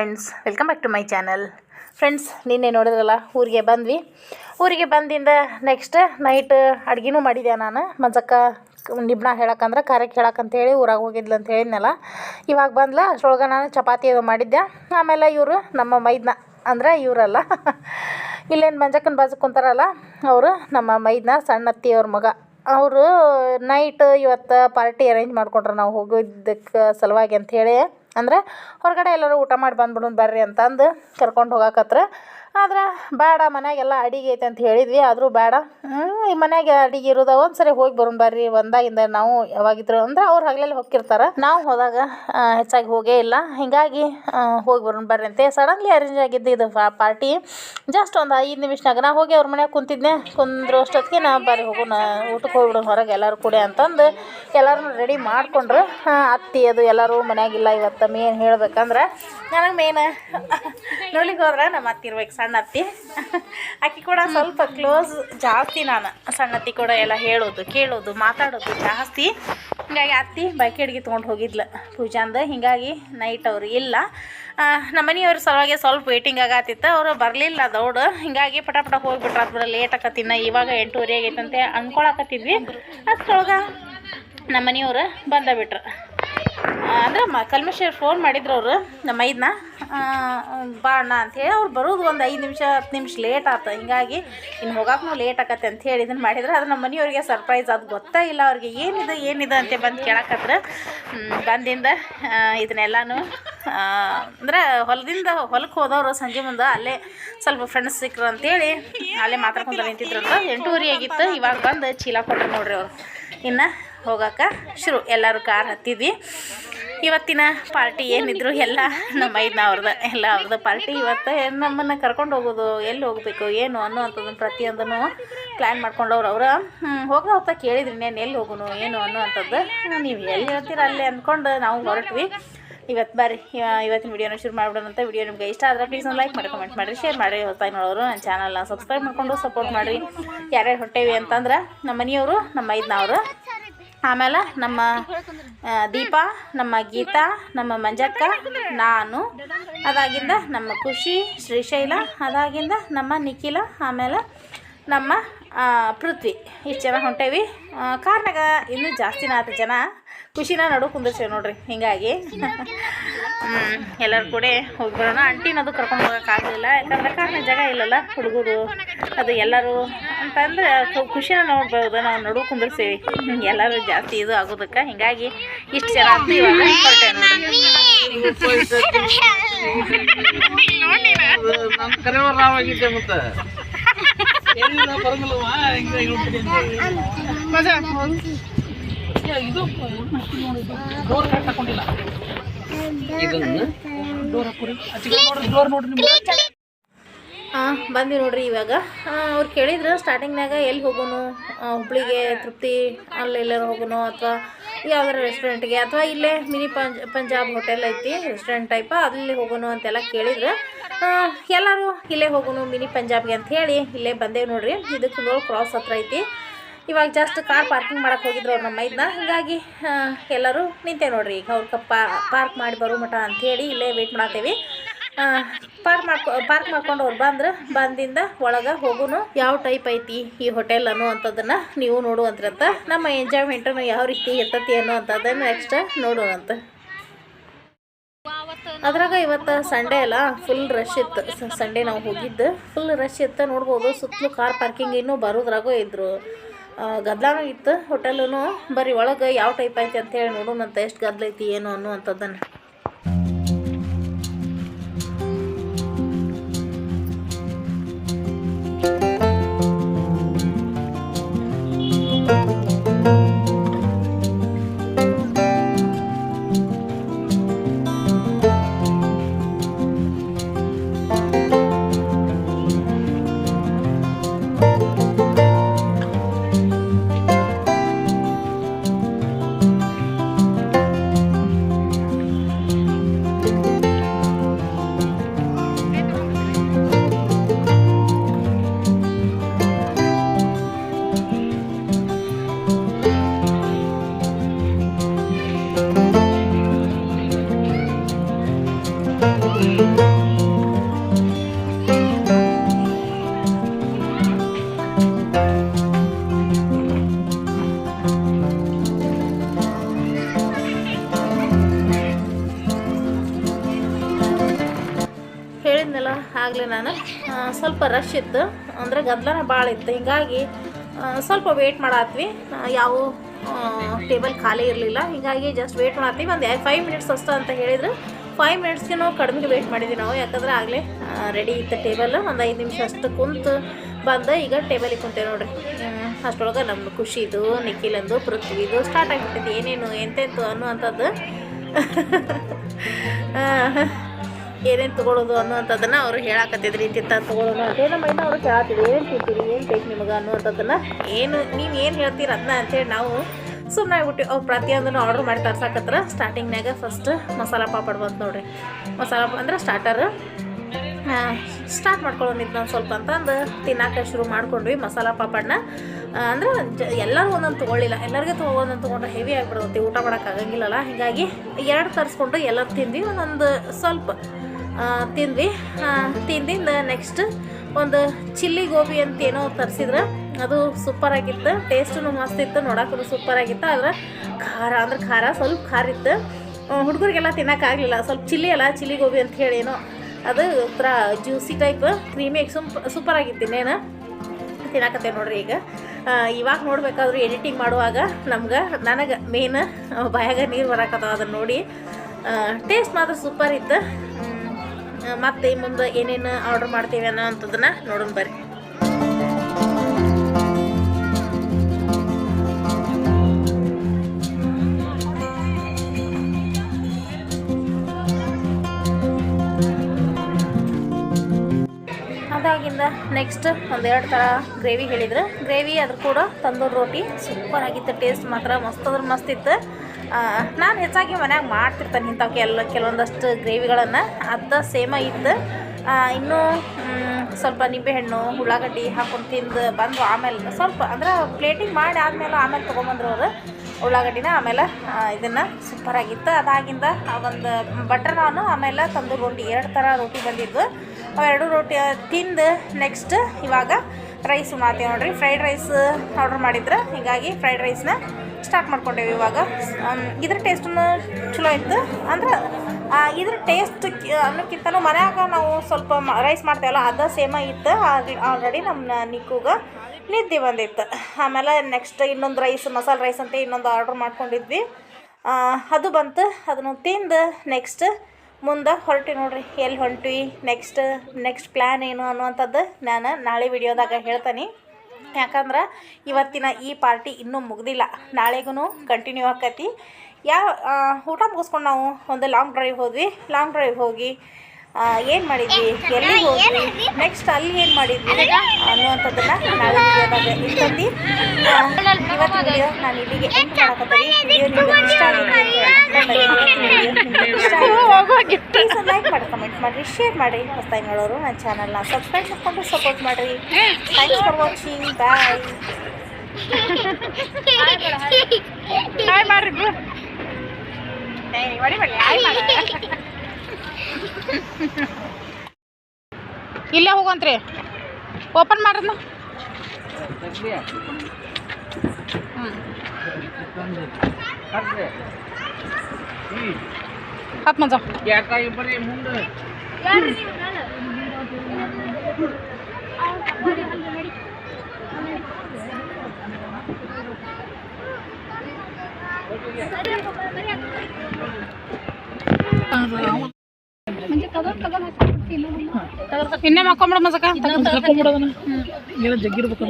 Friends welcome back to my channel friends ನಿನ್ನೆ ನೋಡಿದ್ರಲ್ಲ, ಊರಿಗೆ ಬಂದ್ವಿ. ಊರಿಗೆ ಬಂದಿಂದ ನೆಕ್ಸ್ಟ್ ನೈಟ್ ಅಡುಗೆನೂ ಮಾಡಿದೆ ನಾನು. ಮಂಜಕ್ಕ ನಿಬ್ಣ ಹೇಳಕ್ಕಂದ್ರೆ ಕಾರ್ಯಕ್ಕೆ ಹೇಳಕ್ಕಂತೇಳಿ ಊರಾಗ ಹೋಗಿದ್ಲು ಅಂತ ಹೇಳಿದ್ನಲ್ಲ. ಇವಾಗ ಬಂದ್ಲ ಅಷ್ಟರೊಳಗೆ ನಾನು ಚಪಾತಿ ಅದು ಮಾಡಿದ್ದೆ ಆಮೇಲೆ ಇವರು ನಮ್ಮ ಮೈದ್ನ, ಅಂದ್ರೆ ಇವರಲ್ಲ. ಇಲ್ಲೇನು ಮಂಜಕ್ಕನ ಬಾಜು ಕುಂತಾರಲ್ಲ, ಅವರು ನಮ್ಮ ಮೈದ್ನ ಸಣ್ಣ ಅತ್ತಿ ಅವ್ರ ಮಗ. ಅವರು ನೈಟ್ ಇವತ್ತು ಪಾರ್ಟಿ ಅರೇಂಜ್ ಮಾಡ್ಕೊಂಡ್ರು. ನಾವು ಹೋಗಿದ್ದಕ್ಕೆ ಸಲುವಾಗಿ ಅಂಥೇಳಿ ಅಂದ್ರೆ ಹೊರಗಡೆ ಎಲ್ಲರೂ ಊಟ ಮಾಡಿ ಬಂದ್ಬಿಡೋಣ ಬರ್ರಿ ಅಂತಂದು ಕರ್ಕೊಂಡು ಹೋಗಾಕತ್ರ. ಆದ್ರೆ ಬೇಡ ಮನ್ಯಾಗೆಲ್ಲ ಅಡಿಗೆ ಐತೆ ಅಂತ ಹೇಳಿದ್ವಿ. ಆದರೂ ಬೇಡ ಈ ಮನೆಗೆ ಅಡಿಗೆ ಇರೋದ ಒಂದು ಸರಿ ಹೋಗಿ ಬರೋಣ ಬರ್ರಿ. ಒಂದಾಗಿಂದ ನಾವು ಯಾವಾಗಿದ್ರು ಅಂದ್ರೆ ಅವ್ರು ಹಗಲಲ್ಲಿ ಹೋಗಿರ್ತಾರೆ ನಾವು ಹೋದಾಗ ಹೆಚ್ಚಾಗಿ ಹೋಗೇ ಇಲ್ಲ. ಹೀಗಾಗಿ ಹೋಗಿ ಬರೋಣ ಬರ್ರಿ ಅಂತೆ. ಸಡನ್ಲಿ ಅರೇಂಜ್ ಆಗಿದ್ದು ಇದು ಪಾರ್ಟಿ. ಜಸ್ಟ್ ಒಂದು ಐದು ನಿಮಿಷನಾಗ ನಾ ಹೋಗಿ ಅವ್ರ ಮನ್ಯಾಗ ಕುಂತಿದ್ನೆ. ಕುಂದ್ರು ಅಷ್ಟೊತ್ತಿಗೆ ನಾ ಬರ್ರಿ ಹೋಗೋಣ ಊಟಕ್ಕೆ ಹೋಗ್ಬಿಡೋಣ ಹೊರಗೆ ಎಲ್ಲರೂ ಕೂಡ ಅಂತಂದು ಎಲ್ಲರೂ ರೆಡಿ ಮಾಡ್ಕೊಂಡ್ರು. ಅತ್ತಿ ಅದು ಎಲ್ಲರೂ ಮನ್ಯಾಗಿಲ್ಲ ಇವತ್ತು ಮೇನ್ ಹೇಳ್ಬೇಕಂದ್ರೆ. ನನಗೆ ಮೇನ್ ನೋಡ್ಲಿಕ್ಕೆ ಹೋದ್ರೆ ನಮ್ಮ ಅತ್ತಿ ಇರ್ಬೇಕು ಸಣ್ಣ ಅತ್ತಿ. ಆಕೆ ಕೂಡ ಸ್ವಲ್ಪ ಕ್ಲೋಸ್ ಜಾಸ್ತಿ ನಾನು. ಸಣ್ಣತ್ತಿ ಕೂಡ ಎಲ್ಲ ಹೇಳೋದು, ಕೇಳೋದು, ಮಾತಾಡೋದು ಜಾಸ್ತಿ. ಹಿಂಗಾಗಿ ಅತ್ತಿ ಬೈಕ್ ಅಡುಗೆ ತೊಗೊಂಡು ಹೋಗಿದ್ಲು ಪೂಜಾಂದ. ಹಿಂಗಾಗಿ ನೈಟ್ ಅವ್ರು ಇಲ್ಲ. ನಮ್ಮ ಮನೆಯವ್ರ ಸಲುವಾಗಿ ಸ್ವಲ್ಪ ವೇಟಿಂಗ್ ಆಗತ್ತಿತ್ತು. ಅವರು ಬರಲಿಲ್ಲ ದೌಡು. ಹಿಂಗಾಗಿ ಪಟ ಪಟ ಹೋಗ್ಬಿಟ್ರು. ಅದ್ರ ಲೇಟ್ ಆಕತ್ತಿನ ಇವಾಗ ಎಂಟೂವರೆ ಆಗೈತಂತೆ ಅನ್ಕೊಳಕತ್ತಿದ್ವಿ ಅದ್ರೊಳಗೆ ನಮ್ಮ ಮನೆಯವ್ರು ಬಂದ ಬಿಟ್ರು. ಅಂದ್ರೆ ಮ ಕಲ್ಮೇಶ್ವರ್ ಫೋನ್ ಮಾಡಿದ್ರು ಅವರು, ನಮ್ಮ ಐದನ್ನ ಬಾ ಅಣ್ಣ ಅಂಥೇಳಿ ಅವ್ರು ಬರೋದು ಒಂದು ಐದು ನಿಮಿಷ, ಹತ್ತು ನಿಮಿಷ ಲೇಟ್ ಆಯ್ತು ಹಿಂಗಾಗಿ ಇನ್ನು ಹೋಗೋಕ್ಕೂ ಲೇಟ್ ಆಕತ್ತೆ ಅಂಥೇಳಿ ಇದನ್ನು ಮಾಡಿದ್ರೆ. ಅದು ನಮ್ಮ ಮನೆಯವ್ರಿಗೆ ಸರ್ಪ್ರೈಸ್ ಅದು ಗೊತ್ತೇ ಇಲ್ಲ ಅವ್ರಿಗೆ. ಏನಿದೆ ಏನಿದೆ ಅಂತ ಬಂದು ಕೇಳಕತ್ರ. ಬಂದಿಂದ ಇದನ್ನೆಲ್ಲಾನು ಇದನ್ನೆಲ್ಲನೂ ಅಂದ್ರೆ ಹೊಲದಿಂದ ಹೊಲಕ್ಕೆ ಹೋದವರು ಸಂಜೆ ಮುಂದೆ ಅಲ್ಲೇ ಸ್ವಲ್ಪ ಫ್ರೆಂಡ್ಸ್ ಸಿಕ್ಕರು ಅಂತೇಳಿ ಅಲ್ಲೇ ಮಾತಾಡ್ಕೊಂಡು ನಿಂತಿದ್ರು ಎಂಟೂವರೆ ಆಗಿತ್ತು. ಇವಾಗ ಬಂದು ಚೀಲ ಕೊಟ್ಟರು ನೋಡ್ರಿ ಅವರು. ಇನ್ನು ಹೋಗಾಕ ಶುರು. ಎಲ್ಲರೂ ಕಾರ್ ಹತ್ತಿದ್ವಿ. ಇವತ್ತಿನ ಪಾರ್ಟಿ ಏನಿದ್ರು ಎಲ್ಲ ನಮ್ಮ ಐದನ ಅವ್ರದ್ದು ಎಲ್ಲ ಅವ್ರದ್ದು ಪಾರ್ಟಿ. ಇವತ್ತು ನಮ್ಮನ್ನು ಕರ್ಕೊಂಡು ಹೋಗೋದು, ಎಲ್ಲಿ ಹೋಗಬೇಕು, ಏನು ಅನ್ನುವಂಥದ್ದನ್ನು ಪ್ರತಿಯೊಂದನ್ನು ಪ್ಲ್ಯಾನ್ ಮಾಡ್ಕೊಂಡವ್ರು ಅವ್ರು. ಹೋಗ್ತಾ ಹೋಗ್ತಾ ಕೇಳಿದ್ರಿ ನೇನು ಎಲ್ಲಿ ಹೋಗೋನು, ಏನು ಅನ್ನುವಂಥದ್ದು. ನೀವು ಎಲ್ಲಿ ಹೇಳ್ತೀರ ಅಲ್ಲಿ ಅಂದ್ಕೊಂಡು ನಾವು ಹೊರಟ್ವಿ. ಇವತ್ತು ಬರ್ರಿ ಇವ- ಇವತ್ತಿನ ವಿಡಿಯೋನ ಶುರು ಮಾಡಿಬಿಡೋಣ ಅಂತ ವಿಡಿಯೋ ನಿಮ್ಗೆ ಇಷ್ಟ ಆದರೆ ಪ್ಲೀಸ್ ಒಂದು ಲೈಕ್ ಮಾಡಿ ಕಮೆಂಟ್ ಮಾಡಿರಿ ಶೇರ್ ಮಾಡಿರಿ ಹೊತ್ತಾಗಿ ನೋಡೋರು ನನ್ನ ಚಾನಲ್ನ ಸಬ್ಸ್ಕ್ರೈಬ್ ಮಾಡಿಕೊಂಡು ಸಪೋರ್ಟ್ ಮಾಡಿರಿ. ಯಾರ್ಯಾರು ಹೊಟ್ಟೆವಿ ಅಂತಂದ್ರೆ ನಮ್ಮ ಮನೆಯವರು, ನಮ್ಮ ಐದನವರು ಆಮೇಲೆ ನಮ್ಮ ದೀಪ, ನಮ್ಮ ಗೀತಾ, ನಮ್ಮ ಮಂಜಕ್ಕ, ನಾನು, ಅದಾಗಿಂದ ನಮ್ಮ ಖುಷಿ, ಶ್ರೀಶೈಲ, ಅದಾಗಿಂದ ನಮ್ಮ ನಿಖಿಲ, ಆಮೇಲೆ ನಮ್ಮ ಪೃಥ್ವಿ. ಇಷ್ಟು ಜನ ಹೊಂಟೇವಿ. ಕಾರ್ನಾಗ ಇನ್ನೂ ಜಾಸ್ತಿನ ಆತ ಜನ ಖುಷಿನ ನಡು ಕುಂದಿರ್ಸೇವೆ ನೋಡ್ರಿ, ಹಿಂಗಾಗಿ. ಎಲ್ಲರ ಕೂಡ ಹೋಗಿ ಅಂಟಿನದು ಕರ್ಕೊಂಡು ಹೋಗೋಕ್ಕಾಗಲಿಲ್ಲ ಯಾಕಂದ್ರೆ ಕಾರ್ನಾಗ ಜಾಗ ಇಲ್ಲಲ್ಲ, ಹುಡುಗರು, ಅದು ಎಲ್ಲರೂ ಅಂತಂದ್ರೆ ಖುಷಿನ ನೋಡ್ಬೋದು ನಾವು ನಡು ಕುಂದಿರ್ಸೇವಿ. ಎಲ್ಲರೂ ಜಾಸ್ತಿ ಇದು ಆಗೋದಕ್ಕೆ. ಹಿಂಗಾಗಿ ಇಷ್ಟು ಜನ ಇದನ್ನ ಡೋರ್ ಹಾಕೋರಿ ಡೋರ್ ನೋಡ್ರಿ ಬಂದ್ವಿ ನೋಡ್ರಿ ಇವಾಗ. ಅವ್ರು ಕೇಳಿದ್ರು ಸ್ಟಾರ್ಟಿಂಗ್ನಾಗ ಎಲ್ಲಿ ಹೋಗೋನು? ಹುಬ್ಳಿಗೆ ತೃಪ್ತಿ, ಅಲ್ಲೆಲ್ಲರೂ ಹೋಗೋನು? ಅಥವಾ ಯಾವ್ದಾರ ರೆಸ್ಟೋರೆಂಟ್ಗೆ ಅಥವಾ ಇಲ್ಲೇ ಮಿನಿ ಪಂಜ್, ಪಂಜಾಬ್ ಹೋಟೆಲ್ ಐತಿ ರೆಸ್ಟೋರೆಂಟ್ ಟೈಪ ಅಲ್ಲಿ ಹೋಗೋನು ಅಂತೆಲ್ಲ ಕೇಳಿದ್ರು. ಎಲ್ಲರೂ ಇಲ್ಲೇ ಹೋಗೋನು ಮಿನಿ ಪಂಜಾಬ್ಗೆ ಅಂತ ಹೇಳಿ ಇಲ್ಲೇ ಬಂದೇವು ನೋಡ್ರಿ. ಇದಕ್ಕೆ ಕ್ರಾಸ್ ಹತ್ರ ಐತಿ. ಇವಾಗ ಜಸ್ಟ್ ಕಾರ್ ಪಾರ್ಕಿಂಗ್ ಮಾಡಕ್ಕೆ ಹೋಗಿದ್ರು ಅವ್ರು ನಮ್ಮ ಇದನ್ನ ಹಾಗಾಗಿ ಎಲ್ಲರೂ ನಿಂತೆ ನೋಡ್ರಿ. ಈಗ ಅವ್ರ ಪಾರ್ಕ್ ಮಾಡಿ ಬರೋ ಮಠ ಅಂಥೇಳಿ ಇಲ್ಲೇ ವೆಯ್ಟ್ ಮಾಡತ್ತೇವಿ ಪಾರ್ಕ್ ಮಾಡ್ಕೊ ಪಾರ್ಕ್ ಮಾಡ್ಕೊಂಡು ಅವ್ರು ಬಂದ್ರೆ. ಬಂದಿಂದ ಒಳಗೆ ಹೋಗುನು ಯಾವ ಟೈಪ್ ಐತಿ ಈ ಹೋಟೆಲ್ ಅನ್ನುವಂಥದ್ದನ್ನು ನೀವು ನೋಡುವಂತ್ರಂತ, ನಮ್ಮ ಎಂಜಾಯ್ಮೆಂಟನ್ನು ಯಾವ ರೀತಿ ಇರ್ತತಿ ಅನ್ನುವಂಥದ್ದನ್ನು ನೆಕ್ಸ್ಟ್ ನೋಡೋಣಂತ ಅದ್ರಾಗ ಇವತ್ತು ಸಂಡೇ ಅಲ್ಲ ಫುಲ್ ರಶ್ ಇತ್ತು. ಸಂಡೇ ನಾವು ಹೋಗಿದ್ದು. ಫುಲ್ ರಶ್ ಇತ್ತು, ನೋಡ್ಬೋದು. ಸುತ್ತಲೂ ಕಾರ್ ಪಾರ್ಕಿಂಗ್ ಇನ್ನೂ ಬರೋದ್ರಾಗೂ ಇದ್ದರು ಗದ್ದಲಾನು ಇತ್ತು. ಹೋಟೆಲೂ ಬರೀ ಒಳಗೆ ಯಾವ ಟೈಪ್ ಐತಿ ಅಂತೇಳಿ ನೋಡೋಣಂತ, ಎಷ್ಟು ಗದ್ದಲ ಐತಿ, ಏನು ಅನ್ನುವಂಥದ್ದನ್ನು. ಸ್ವಲ್ಪ ರಶ್ ಇತ್ತು. ಅಂದ್ರೆ ಗದ್ದಲನ ಭಾಳ ಇತ್ತು. ಹಿಂಗಾಗಿ ಸ್ವಲ್ಪ ವೇಟ್ ಮಾಡಾತ್ವಿ. ಯಾವ ಟೇಬಲ್ ಖಾಲಿ ಇರಲಿಲ್ಲ. ಹಿಂಗಾಗಿ ಜಸ್ಟ್ ವೇಟ್ ಮಾಡತ್ತೀವಿ ಒಂದು ಫೈವ್ ಮಿನಿಟ್ಸ್ ಅಷ್ಟು ಅಂತ ಹೇಳಿದ್ರು. ಫೈವ್ ಮಿನಿಟ್ಸ್ಗೆ ನಾವು ಕಡಿಮೆ ವೇಟ್ ಮಾಡಿದ್ವಿ ನಾವು. ಯಾಕಂದ್ರೆ ಆಗಲೇ ರೆಡಿ ಇತ್ತು ಟೇಬಲ್ ಒಂದು ಐದು ನಿಮಿಷ ಅಷ್ಟು ಕುಂತು ಬಂದು ಈಗ ಟೇಬಲಿಗೆ ಕುಂತೇವೆ ನೋಡಿರಿ. ಅಷ್ಟೊಳಗೆ ನಮ್ಮ ಖುಷಿದು ನಿಖಿಲಂದು ಪೃಥ್ವಿದು ಸ್ಟಾರ್ಟ್ ಆಗಿಬಿಟ್ಟಿದೆ ಏನೇನು, ಎಂತೆಂತು ಅನ್ನುವಂಥದ್ದು. ಏನೇನು ತೊಗೊಳೋದು ಅನ್ನುವಂಥದ್ದನ್ನು ಅವರು ಹೇಳಾಕತ್ತಿದ್ರಿ. ಇಂತಿಂತ ತೊಗೊಳೋದು ಅಂತ ನಮ್ಮ ಮೈನ ಅವರು ಕೇಳತ್ತಿದ್ರು ಏನು ತಿಂತೀರಿ, ಏನು ಬೇಕು ನಿಮಗೆ ಅನ್ನುವಂಥದ್ದನ್ನು? ಏನು, ನೀವು ಏನು ಹೇಳ್ತೀರ ಅದನ್ನ ಅಂತೇಳಿ ನಾವು ಸುಮ್ಮನೆ ಆಗ್ಬಿಟ್ಟು ಅವ್ರು ಪ್ರತಿಯೊಂದನ್ನು ಆರ್ಡ್ರ್ ಮಾಡಿ ತರ್ಸಾಕತ್ರ ಸ್ಟಾರ್ಟಿಂಗ್ನಾಗ ಫಸ್ಟ್ ಮಸಾಲ ಪಾಪಡ್ ಬಂತು ನೋಡ್ರಿ. ಮಸಾಲ ಅಂದ್ರೆ ಸ್ಟಾರ್ಟರ್ ಸ್ಟಾರ್ಟ್ ಮಾಡ್ಕೊಳ್ಳೋನಿದ್ದು ನಾನು ಸ್ವಲ್ಪ ಅಂತಂದು ತಿನ್ನಕ್ಕೆ ಶುರು ಮಾಡ್ಕೊಂಡ್ವಿ ಮಸಾಲ ಪಾಪಡ್ನ. ಅಂದ್ರೆ ಜ, ಎಲ್ಲರೂ ಒಂದೊಂದು ತೊಗೊಳ್ಳಿಲ್ಲ. ಎಲ್ಲರಿಗೂ ತೊಗೊ ಒಂದೊಂದು ತೊಗೊಂಡ್ರೆ ಹೆವಿ ಆಗಿಬಿಡುತ್ತೆ. ಊಟ ಮಾಡೋಕ್ಕಾಗಂಗಿಲ್ಲಲ್ಲ ಹೀಗಾಗಿ ಎರಡು ತರಿಸ್ಕೊಂಡು ಎಲ್ಲರೂ ತಿಂದ್ವಿ. ಒಂದೊಂದು ಸ್ವಲ್ಪ. ತಿಂದ್ವಿ ತಿಂದಿಂದ ನೆಕ್ಸ್ಟ್ ಒಂದು ಚಿಲ್ಲಿ ಗೋಬಿ ಅಂತ ಏನೋ ತರಿಸಿದ್ರೆ, ಅದು ಸೂಪರ್ ಆಗಿತ್ತು. ಟೇಸ್ಟೂ ಮಸ್ತ್ ಇತ್ತು ನೋಡೋಕ್ಕೂ ಸೂಪರ್ ಆಗಿತ್ತು. ಆದ್ರೆ ಖಾರ, ಅಂದ್ರೆ ಖಾರ, ಸ್ವಲ್ಪ ಖಾರ ಇತ್ತು. ಹುಡುಗರಿಗೆಲ್ಲ ತಿನ್ನೋಕ್ಕಾಗಲಿಲ್ಲ ಸ್ವಲ್ಪ ಚಿಲ್ಲಿ ಅಲ್ಲ, ಚಿಲ್ಲಿ ಗೋಬಿ ಅಂತ ಹೇಳಿ ಏನೋ. ಅದು ಒಂಥರ ಜ್ಯೂಸಿ ಟೈಪ್ ಕ್ರೀಮಿ ಸೂಪರ್ ಆಗಿತ್ತು ಇನ್ನೇನು. ತಿನ್ನಕತ್ತೇವೆ ನೋಡ್ರಿ ಈಗ. ಇವಾಗ ನೋಡ್ಬೇಕಾದ್ರೂ ಎಡಿಟಿಂಗ್ ಮಾಡುವಾಗ ನಮ್ಗೆ, ನನಗೆ ಮೇನ್ ಬಾಯಾಗ ನೀರು ಬರಕತ್ತವ ಅದನ್ನು ನೋಡಿ. ಟೇಸ್ಟ್ ಮಾತ್ರ ಸೂಪರ್ ಇತ್ತು. ಮತ್ತೆ ಮುಂದೆ ಏನೇನು ಆರ್ಡರ್ ಮಾಡ್ತೀವಿ ಅನ್ನೋ ಅಂಥದ್ದನ್ನ ನೋಡೋಣ ಬರ್ರಿ. ಅದಾಗಿಂದ ನೆಕ್ಸ್ಟ್ ಒಂದೆರಡು ಥರ ಗ್ರೇವಿ ಹೇಳಿದ್ರು ಗ್ರೇವಿ ಅದ್ರ ಕೂಡ ತಂದೂರಿ ರೋಟಿ ಸೂಪರ್ ಆಗಿತ್ತು ಟೇಸ್ಟ್ ಮಾತ್ರ ಮಸ್ತ್ ಅಂದ್ರೆ ಮಸ್ತ್ ಇತ್ತು. ನಾನು ಹೆಚ್ಚಾಗಿ ಮನ್ಯಾಗ ಮಾಡ್ತಿರ್ತೇನೆ ಇಂಥವಕ್ಕೆ ಎಲ್ಲ ಕೆಲವೊಂದಷ್ಟು ಗ್ರೇವಿಗಳನ್ನು. ಅದ ಸೇಮ ಇತ್ತು. ಇನ್ನೂ ಸ್ವಲ್ಪ ನಿಂಬೆಹಣ್ಣು, ಉಳ್ಳಾಗಡ್ಡಿ ಹಾಕೊಂಡು ತಿಂದು ಬಂದು ಆಮೇಲೆ ಸ್ವಲ್ಪ ಅಂದ್ರೆ ಪ್ಲೇಟಿಂಗ್ ಮಾಡಿ ಆದಮೇಲೆ ಆಮೇಲೆ ತೊಗೊಂಬಂದ್ರು ಅವರು. ಉಳ್ಳಾಗಡ್ಡಿನ ಆಮೇಲೆ ಇದನ್ನು ಸೂಪರಾಗಿತ್ತು ಅದಾಗಿಂದ ಒಂದು ಬಟರ್ ನಾನು ಆಮೇಲೆ ತಂದೂರಿ ರೋಟಿ, ಎರಡು ಥರ ರೋಟಿ ಬಂದಿದ್ದು ಅವೆರಡು ರೋಟಿ ತಿಂದು ನೆಕ್ಸ್ಟ್ ಇವಾಗ ರೈಸ್ ಮಾಡ್ತೀವಿ ನೋಡಿರಿ. ಫ್ರೈಡ್ ರೈಸ್ ಆರ್ಡ್ರ್ ಮಾಡಿದ್ರೆ. ಹೀಗಾಗಿ ಫ್ರೈಡ್ ರೈಸ್ನ ಸ್ಟಾರ್ಟ್ ಮಾಡ್ಕೊಂಡೇವಿ ಇವಾಗ. ಇದ್ರ ಟೇಸ್ಟನ್ನು ಚಲೋ ಇತ್ತು. ಅಂದ್ರೆ ಇದ್ರ ಟೇಸ್ಟ್ ಅನ್ನೋಕ್ಕಿಂತನೂ ಮನ್ಯಾಗ ನಾವು ಸ್ವಲ್ಪ ರೈಸ್ ಮಾಡ್ತೇವಲ್ಲ, ಅದು ಸೇಮ ಇತ್ತು ಆಲ್ರೆಡಿ ನಮ್ಮ ನಿಕ್ಕೂಗ ನಿದ್ದೆ ಬಂದಿತ್ತು. ಆಮೇಲೆ ನೆಕ್ಸ್ಟ್ ಇನ್ನೊಂದು ರೈಸ್ ಮಸಾಲೆ ರೈಸ್ ಅಂತ ಇನ್ನೊಂದು ಆರ್ಡ್ರ್ ಮಾಡ್ಕೊಂಡಿದ್ವಿ. ಅದು ಬಂತು. ಅದನ್ನು ತಿಂದು ನೆಕ್ಸ್ಟ್ ಮುಂದೆ ಹೊರಟಿ ನೋಡ್ರಿ, ಎಲ್ಲಿ ಹೊಂಟ್ವಿ? ನೆಕ್ಸ್ಟ್ ನೆಕ್ಸ್ಟ್ ಪ್ಲ್ಯಾನ್ ಏನು ಅನ್ನುವಂಥದ್ದು ನಾನು ನಾಳೆ ವಿಡಿಯೋದಾಗ ಹೇಳ್ತೀನಿ. ಯಾಕಂದ್ರೆ ಇವತ್ತಿನ ಈ ಪಾರ್ಟಿ ಇನ್ನೂ ಮುಗ್ದಿಲ್ಲ ನಾಳೆಗೂ ಕಂಟಿನ್ಯೂ ಆಕತಿ ಯಾವ ಊಟ ಮುಗಿಸ್ಕೊಂಡು ನಾವು ಒಂದು ಲಾಂಗ್ ಡ್ರೈವ್ ಹೋದ್ವಿ ಲಾಂಗ್ ಡ್ರೈವ್ ಹೋಗಿ ಏನು ಮಾಡಿದ್ವಿ ಎಲ್ಲಿ ಹೋದ್ವಿ ನೆಕ್ಸ್ಟ್ ಅಲ್ಲಿ ಏನು ಮಾಡಿದ್ವಿ ಅನ್ನುವಂಥದ್ದನ್ನು ನಾಳೆ ಇಷ್ಟೊಂದು ಇವತ್ತಿನ ವಿಡಿಯೋ ನಾನು ಇಲ್ಲಿಗೆ ಎಂಡ್ ಮಾಡಕತ್ತೀನಿ ವಿಡಿಯೋ ನಿಮಗೆ ಇಷ್ಟ ಆಗಿದೆ ಪ್ಲೀಸ್ ಲೈಕ್ ಮಾಡಿ ಕಮೆಂಟ್ ಮಾಡಿರಿ ಶೇರ್ ಮಾಡಿ. ಹೊಸ್ತಾಗಿ ನೋಡೋರು ನನ್ನ ಚಾನಲ್ನ ಸಬ್ಸ್ಕ್ರೈಬ್ ಮಾಡ್ಕೊಂಡು ಸಪೋರ್ಟ್ ಮಾಡಿರಿ. Thanks for watching bye hi ಮಾಡ್ರಿ ಬ್ರೋ ಇಲ್ಲೇ ಹೋಗಂತ್ರಿ. ಓಪನ್ ಮಾಡ್ರನ್ನ ಹತ್ತು ಮಂಜ ಇನ್ನೇ ಮಕ್ಕೊಂಬಿಡ ಮಜಕ ಏನೋ ಜಗ್ಗಿರ್ಬೇಕು